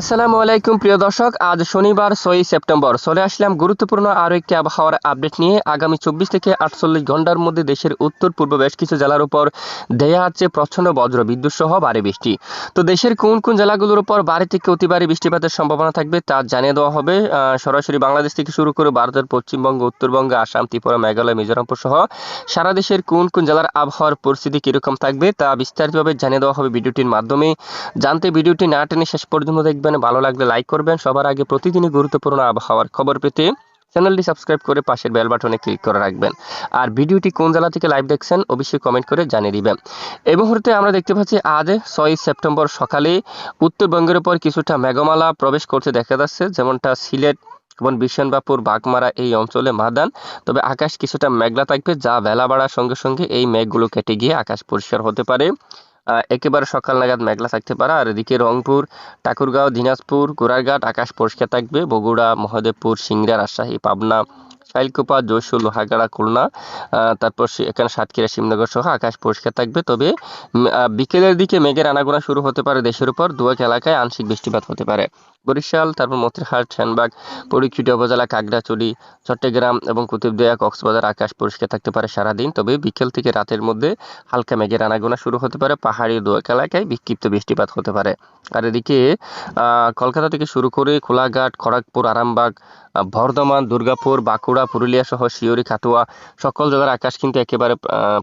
আসসালামু আলাইকুম, প্রিয় দর্শক। আজ শনিবার, ছয়ই সেপ্টেম্বর। চলে আসলাম গুরুত্বপূর্ণ আরও একটি আবহাওয়ার আপডেট নিয়ে। আগামী চব্বিশ থেকে আটচল্লিশ ঘণ্টার মধ্যে দেশের উত্তর, পূর্ব বেশ কিছু জেলার উপর দেয়া আছে প্রচণ্ড বজ্র বিদ্যুৎ সহ ভারী বৃষ্টি। তো দেশের কোন কোন জেলাগুলোর উপর ভারী থেকে অতি ভারী বৃষ্টিপাতের সম্ভাবনা থাকবে তা জানিয়ে দেওয়া হবে। সরাসরি বাংলাদেশ থেকে শুরু করে ভারতের পশ্চিমবঙ্গ, উত্তরবঙ্গ, আসাম, ত্রিপুরা, মেঘালয়, মিজোরামপুর সহ সারা দেশের কোন কোন জেলার আবহাওয়ার পরিস্থিতি কীরকম থাকবে তা বিস্তারিতভাবে জানিয়ে দেওয়া হবে ভিডিওটির মাধ্যমে। জানতে ভিডিওটি না টেনে শেষ পর্যন্ত দেখবেন, ভালো লাগলে লাইক করবেন। সবার আগে প্রতিদিনই গুরুত্বপূর্ণ আবহাওয়ার খবর পেতে চ্যানেলটি সাবস্ক্রাইব করে পাশের বেল বাটনে ক্লিক করে রাখবেন। আর ভিডিওটি কোন জেলা থেকে লাইভ দেখছেন, অবশ্যই কমেন্ট করে জানিয়ে দিবেন। এই মুহূর্তে আমরা দেখতে পাচ্ছি, আজ ছয় সেপ্টেম্বর সকালে উত্তরবঙ্গের উপর কিছুটা মেঘমালা প্রবেশ করতে দেখা যাচ্ছে। যেমনটা সিলেট এবং বিশনবাপুর বাগমারা এই অঞ্চলে মাদান। তবে আকাশ কিছুটা মেঘলা থাকবে, যা বেলা বাড়ার সঙ্গে সঙ্গে এই মেঘগুলো কেটে গিয়ে আকাশ পরিষ্কার হতে পারে। একেবারে সকাল নাগাদ মেঘলা থাকতে পারে। আর এদিকে রংপুর, ঠাকুরগাঁও, দিনাজপুর গোড়ারঘাট আকাশ পরিষ্কার থাকবে। বগুড়া, মহাদেবপুর সিংড়া রাজশাহী, পাবনা শাইলকুপা যশোর লোহাগাড়া খুলনা তারপর এখানে সাতক্ষীরা শিবনগর সহ আকাশ পরিষ্কার থাকবে। তবে বিকেলের দিকে মেঘের আনাগোনা শুরু হতে পারে দেশের উপর। দুয়াক এলাকায় আংশিক বৃষ্টিপাত হতে পারে। বরিশাল, তারপর মতিরহাট শ্যানবাগ পরিক্ষিত উপজেলা কাগড়াচড়ি চট্টগ্রাম এবং কুতুবদিয়া, কক্সবাজার আকাশ পরিষ্কার থাকতে পারে সারাদিন। তবে বিকেল থেকে রাতের মধ্যে হালকা মেঘের আনাগোনা শুরু হতে পারে। পাহাড়ি দোয়াক এলাকায় বিক্ষিপ্ত বৃষ্টিপাত হতে পারে। আর এদিকে কলকাতা থেকে শুরু করে খোলাঘাট খড়গপুর, আরামবাগ বর্ধমান, দুর্গাপুর, বাঁকুড়া, পুরুলিয়া সহ শিওরি খাতুয়া সকল জায়গার আকাশ কিন্তু একেবারে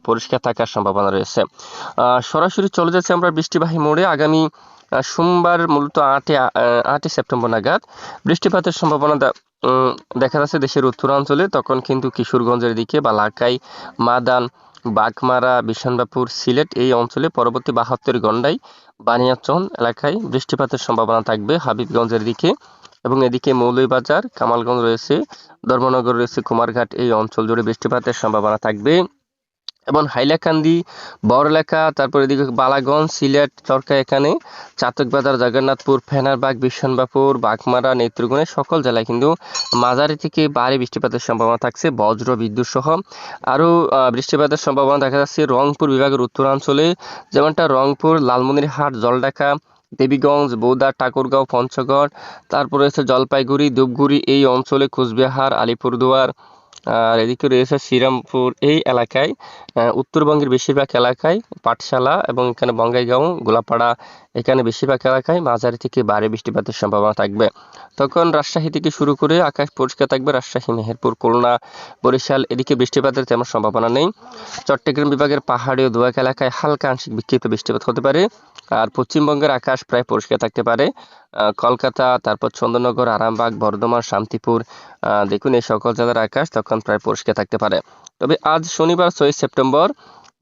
পরিষ্কার থাকার সম্ভাবনা রয়েছে। সরাসরি চলে যাচ্ছে আমরা বৃষ্টিবাহী মোড়ে। আগামী সোমবার মূলত আটে আটই সেপ্টেম্বর নাগাদ বৃষ্টিপাতের সম্ভাবনা দেখা যাচ্ছে দেশের উত্তরাঞ্চলে। তখন কিন্তু কিশোরগঞ্জের দিকে বা লাকাই, মাদান, বাগমারা বিশনবাপুর সিলেট এই অঞ্চলে পরবর্তী বাহাত্তর ঘন্টায় বানিয়াচন এলাকায় বৃষ্টিপাতের সম্ভাবনা থাকবে হাবিবগঞ্জের দিকে। এবং এদিকে মৌলভীবাজার, কামালগঞ্জ রয়েছে, ধর্মনগর রয়েছে, কুমারঘাট, এই অঞ্চল জুড়ে বৃষ্টিপাতের সম্ভাবনা থাকবে। এবং হাইলাকান্দি, বড়লেখা, তারপর এদিকে বালাগঞ্জ, সিলেট, চরকা এখানে, চাতকবাজার, জগন্নাথপুর, ফেনারবাগ বিশ্বনবাপুর বাঘমারা নেত্রকোণে, সকল জেলায় কিন্তু মাঝারি থেকে ভারী বৃষ্টিপাতের সম্ভাবনা থাকছে, বজ্র, বিদ্যুৎ সহ। আরও বৃষ্টিপাতের সম্ভাবনা দেখা যাচ্ছে রংপুর বিভাগের উত্তরাঞ্চলে, যেমনটা রংপুর, লালমনিরহাট, জলঢাকা দেবীগঞ্জ বৌদা ঠাকুরগাঁও, পঞ্চগড়, তারপর রয়েছে জলপাইগুড়ি, ধূপগুড়ি, এই অঞ্চলে কুচবিহার, আলিপুরদুয়ার, আর এদিকে রয়েছে শ্রীরামপুর। এই এলাকায় উত্তরবঙ্গের বেশিরভাগ এলাকায় পাঠশালা এবং এখানে বঙ্গাইগাঁও, গোলাপাড়া এখানে বেশিরভাগ এলাকায় মাঝারি থেকে ভারী বৃষ্টিপাতের সম্ভাবনা থাকবে। তখন রাজশাহী থেকে শুরু করে আকাশ পরিষ্কার থাকবে, রাজশাহী, মেহেরপুর, খুলনা, বরিশাল, এদিকে বৃষ্টিপাতের তেমন সম্ভাবনা নেই। চট্টগ্রাম বিভাগের পাহাড়ি ও দোয়াক এলাকায় হালকা আংশিক বিক্ষিপ্ত বৃষ্টিপাত হতে পারে। আর পশ্চিমবঙ্গের আকাশ প্রায় পরিষ্কার থাকতে পারে। কলকাতা, তারপর চন্দ্রনগর আরামবাগ, বর্ধমান, শান্তিপুর দেখুন এই সকল জেলার আকাশ তখন প্রায় পরিষ্কার থাকতে পারে। তবে আজ শনিবার, ছয় সেপ্টেম্বর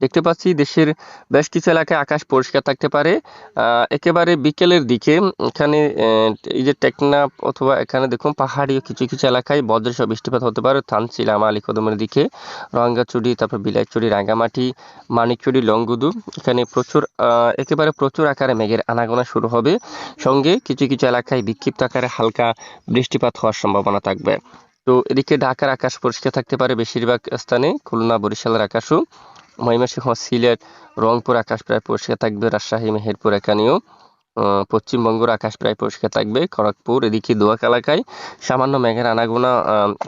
দেখতে পাচ্ছি দেশের বেশ কিছু এলাকায় আকাশ পরিষ্কার থাকতে পারে। একেবারে বিকেলের দিকে এখানে এই যে টেকনাফ অথবা এখানে দেখুন পাহাড়ি কিছু কিছু এলাকায় বজ্রসহ বৃষ্টিপাত হতে পারে। থানচিলা মালিকদমের দিকে রঙ্গাচুড়ি তারপর বিলাইচুড়ি রাঙ্গামাটি মানিকচুড়ি লংগুদু। এখানে প্রচুর একেবারে প্রচুর আকারে মেঘের আনাগোনা শুরু হবে। সঙ্গে কিছু কিছু এলাকায় বিক্ষিপ্ত আকারে হালকা বৃষ্টিপাত হওয়ার সম্ভাবনা থাকবে। তো এদিকে ঢাকার আকাশ পরিষ্কার থাকতে পারে বেশিরভাগ স্থানে, খুলনা, বরিশালের আকাশও। ময়মনসিংহ সিলেট, রংপুর আকাশ প্রায় পরিষ্কার থাকবে, রাজশাহী, মেহেরপুর, এখানেও পশ্চিমবঙ্গের আকাশ প্রায় পরিষ্কার থাকবে, খড়গপুর, এদিকে দোয়াক এলাকায় সামান্য মেঘের আনাগোনা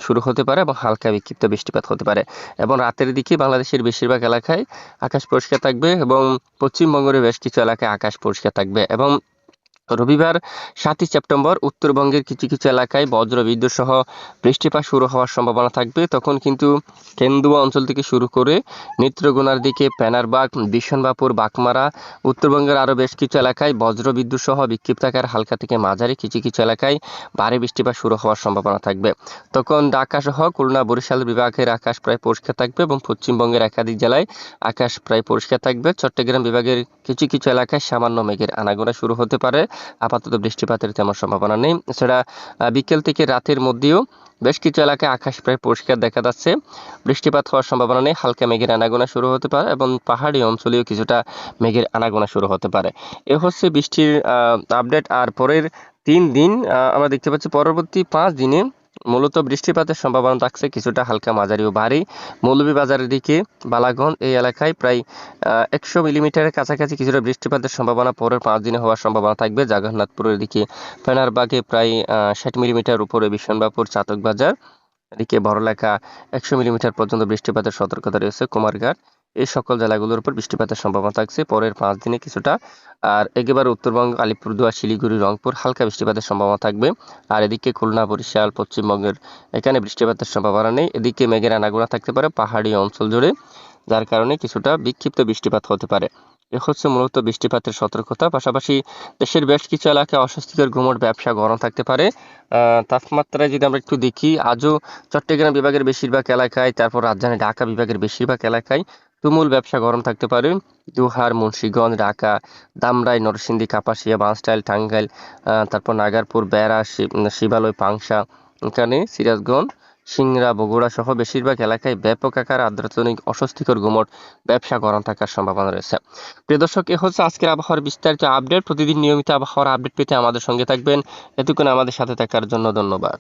শুরু হতে পারে এবং হালকা বিক্ষিপ্ত বৃষ্টিপাত হতে পারে। এবং রাতের দিকে বাংলাদেশের বেশিরভাগ এলাকায় আকাশ পরিষ্কার থাকবে এবং পশ্চিমবঙ্গের বেশ কিছু এলাকায় আকাশ পরিষ্কার থাকবে এবং রবিবার সাতই সেপ্টেম্বর উত্তরবঙ্গের কিছু কিছু এলাকায় বজ্র বিদ্যুৎ সহ বৃষ্টিপাত শুরু হওয়ার সম্ভাবনা থাকবে। তখন কিন্তু কেন্দুয়া অঞ্চল থেকে শুরু করে নেত্রকোনার দিকে প্যানারবাগ বিশনবাপুর বাকমারা, উত্তরবঙ্গের আরও বেশ কিছু এলাকায় বজ্র বিদ্যুৎ সহ বিক্ষিপ্ত আকার হালকা থেকে মাঝারি কিছু কিছু এলাকায় ভারী বৃষ্টিপাত শুরু হওয়ার সম্ভাবনা থাকবে। তখন ঢাকা সহ খুলনা, বরিশাল বিভাগের আকাশ প্রায় পরিষ্কার থাকবে এবং পশ্চিমবঙ্গের একাধিক জেলায় আকাশ প্রায় পরিষ্কার থাকবে। চট্টগ্রাম বিভাগের কিছু কিছু এলাকায় সামান্য মেঘের আনাগোনা শুরু হতে পারে। আপাতত বৃষ্টিপাতের তেমন সম্ভাবনা নেই। এছাড়া বিকেল থেকে রাতের মধ্যেও বেশ কিছু এলাকায় আকাশ প্রায় পরিষ্কার দেখা যাচ্ছে। বৃষ্টিপাত হওয়ার সম্ভাবনা নেই। হালকা মেঘের আনাগোনা শুরু হতে পারে এবং পাহাড়ি অঞ্চলেও কিছুটা মেঘের আনাগোনা শুরু হতে পারে। এ হচ্ছে বৃষ্টির আপডেট আর পরের তিন দিন আমরা দেখতে পাচ্ছি পরবর্তী পাঁচ দিনে মূলত বৃষ্টিপাতের সম্ভাবনা থাকছে কিছুটা হালকা মাঝারি ও ভারী। মৌলভীবাজারের দিকে বালাগঞ্জ এই এলাকায় প্রায় একশো মিলিমিটারের কাছাকাছি কিছুটা বৃষ্টিপাতের সম্ভাবনা। পরের পাঁচ দিনে হওয়ার সম্ভাবনা থাকবে। জগন্নাথপুরের দিকে ফেনারবাগে প্রায় ষাট মিলিমিটার, উপরে বিশ্বনবাপুর চাতক বাজার এদিকে বড়লেখা একশো মিলিমিটার পর্যন্ত বৃষ্টিপাতের সতর্কতা রয়েছে। কুমারঘাট এই সকল জেলাগুলোর উপর বৃষ্টিপাতের সম্ভাবনা থাকছে। পরের পাঁচ দিনে কিছুটা, আর একেবারে উত্তরবঙ্গ আলিপুরদুয়ার শিলিগুড়ি, রংপুর হালকা বৃষ্টিপাতের সম্ভাবনা থাকবে। আর এদিকে খুলনা, বরিশাল, পশ্চিমবঙ্গের এখানে বৃষ্টিপাতের সম্ভাবনা নেই। এদিকে মেঘের আনাগোনা থাকতে পারে পাহাড়ি অঞ্চল জুড়ে, যার কারণে কিছুটা বিক্ষিপ্ত বৃষ্টিপাত হতে পারে। এ হচ্ছে মূলত বৃষ্টিপাতের সতর্কতা। পাশাপাশি দেশের বেশ কিছু এলাকায় অস্বস্তিকর ঘুমট ব্যবসা গরম থাকতে পারে। তাপমাত্রায় যদি আমরা একটু দেখি, আজও চট্টগ্রাম বিভাগের বেশিরভাগ এলাকায়, তারপর রাজধানী ঢাকা বিভাগের বেশিরভাগ এলাকায় তুমুল ব্যবসা গরম থাকতে পারে। দুহার, মুন্সিগঞ্জ, ঢাকা, দামরাই, নরসিংদী, কাপাসিয়া, বাঁশটাইল, টাঙ্গাইল তারপর নাগারপুর, বেড়া শিবালয়, পাংশা, এখানে সিরাজগঞ্জ, সিংড়া, বগুড়া সহ বেশিরভাগ এলাকায় ব্যাপক আকার আর্দ্রজনিক অস্বস্তিকর গুমট ব্যবসা গরম থাকার সম্ভাবনা রয়েছে। প্রিয় দর্শক, এ হচ্ছে আজকের আবহাওয়ার বিস্তারিত আপডেট। প্রতিদিন নিয়মিত আবহাওয়ার আপডেট পেতে আমাদের সঙ্গে থাকবেন। এতক্ষণ আমাদের সাথে থাকার জন্য ধন্যবাদ।